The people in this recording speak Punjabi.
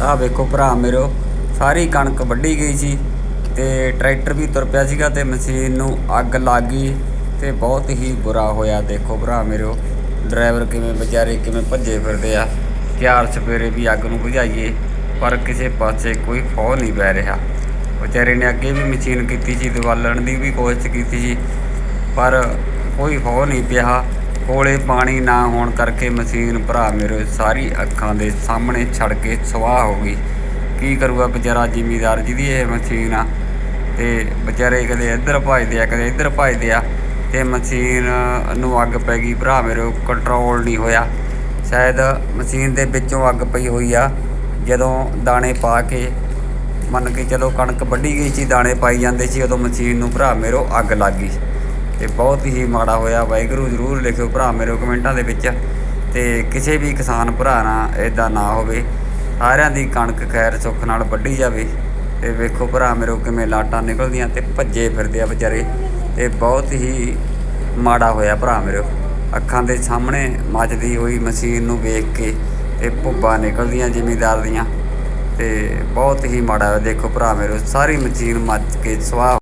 ਆਹ ਵੇਖੋ ਭਰਾ ਮੇਰੋ, ਸਾਰੀ ਕਣਕ ਵੱਢੀ ਗਈ ਸੀ ਤੇ ਟਰੈਕਟਰ ਵੀ ਤੁਰ ਪਿਆ ਸੀਗਾ ਤੇ ਮਸ਼ੀਨ ਨੂੰ ਅੱਗ ਲੱਗ ਗਈ ਤੇ ਬਹੁਤ ਹੀ ਬੁਰਾ ਹੋਇਆ। ਦੇਖੋ ਭਰਾ ਮੇਰੋ, ਡਰਾਈਵਰ ਕਿਵੇਂ ਵਿਚਾਰੇ ਕਿਵੇਂ ਭੱਜੇ ਫਿਰਦੇ ਆ। ਚਾਰ ਸਵੇਰੇ ਵੀ ਅੱਗ ਨੂੰ ਬੁਝਾਈਏ, ਪਰ ਕਿਸੇ ਪਾਸੇ ਕੋਈ ਫੌ ਨਹੀਂ ਪੈ ਰਿਹਾ। ਵਿਚਾਰੇ ਨੇ ਅੱਗੇ ਵੀ ਮਸ਼ੀਨ ਕੀਤੀ ਸੀ, ਦਿਵਾਲਣ ਦੀ ਵੀ ਕੋਸ਼ਿਸ਼ ਕੀਤੀ ਸੀ, ਪਰ ਕੋਈ ਹੋ ਨਹੀਂ ਪਿਆ। ਕੋਲੇ ਪਾਣੀ ਨਾ ਹੋਣ ਕਰਕੇ ਮਸ਼ੀਨ ਭਰਾ ਮੇਰੇ ਸਾਰੀ ਅੱਖਾਂ ਦੇ ਸਾਹਮਣੇ ਛੜ ਕੇ ਸਵਾਹ ਹੋ ਗਈ। ਕੀ ਕਰੂਗਾ ਵਿਚਾਰਾ ਜ਼ਿਮੀਦਾਰ ਜਿਹਦੀ ਇਹ ਮਸ਼ੀਨ ਆ? ਤੇ ਵਿਚਾਰੇ ਕਦੇ ਇੱਧਰ ਭਜਦੇ ਆ, ਕਦੇ ਇੱਧਰ ਭਜਦੇ ਆ ਤੇ ਮਸ਼ੀਨ ਨੂੰ ਅੱਗ ਪੈ ਗਈ। ਭਰਾ ਮੇਰੇ ਕੰਟਰੋਲ ਨਹੀਂ ਹੋਇਆ। ਸ਼ਾਇਦ ਮਸ਼ੀਨ ਦੇ ਵਿੱਚੋਂ ਅੱਗ ਪਈ ਹੋਈ ਆ। ਜਦੋਂ ਦਾਣੇ ਪਾ ਕੇ, ਮੰਨ ਕੇ ਚਲੋ ਕਣਕ ਵੱਢੀ ਗਈ ਸੀ, ਦਾਣੇ ਪਾਈ ਜਾਂਦੇ ਸੀ, ਉਦੋਂ ਮਸ਼ੀਨ ਨੂੰ ਭਰਾ ਮੇਰੋ ਅੱਗ ਲੱਗ ਗਈ। ਤੇ ਬਹੁਤ ਹੀ ਮਾੜਾ ਹੋਇਆ। ਵਾਹਿਗੁਰੂ ਜ਼ਰੂਰ ਲਿਖਿਓ ਭਰਾ ਮੇਰੇ ਕਮੈਂਟਾਂ ਦੇ ਵਿੱਚ ਤੇ ਕਿਸੇ ਵੀ ਕਿਸਾਨ ਭਰਾ ਨਾਲ ਇਦਾਂ ਨਾ ਹੋਵੇ। ਸਾਰਿਆਂ ਦੀ ਕਣਕ ਖੈਰ ਸੁੱਖ ਨਾਲ ਵੱਢੀ ਜਾਵੇ ਤੇ ਵੇਖੋ ਭਰਾ ਮੇਰੇ ਕਿਵੇਂ ਲਾਟਾਂ ਨਿਕਲਦੀਆਂ ਤੇ ਭੱਜੇ ਫਿਰਦੇ ਆ ਵਿਚਾਰੇ। ਤੇ ਬਹੁਤ ਹੀ ਮਾੜਾ ਹੋਇਆ ਭਰਾ ਮੇਰੇ। ਅੱਖਾਂ ਦੇ ਸਾਹਮਣੇ ਮੱਚਦੀ ਹੋਈ ਮਸ਼ੀਨ ਨੂੰ ਵੇਖ ਕੇ ਤੇ ਭੁੱਬਾਂ ਨਿਕਲਦੀਆਂ ਜ਼ਿਮੀਦਾਰ ਦੀਆਂ। ਤੇ ਬਹੁਤ ਹੀ ਮਾੜਾ ਹੋਇਆ। ਦੇਖੋ ਭਰਾ ਮੇਰੇ, ਸਾਰੀ ਮਸ਼ੀਨ ਮੱਚ ਕੇ ਸਵਾਹ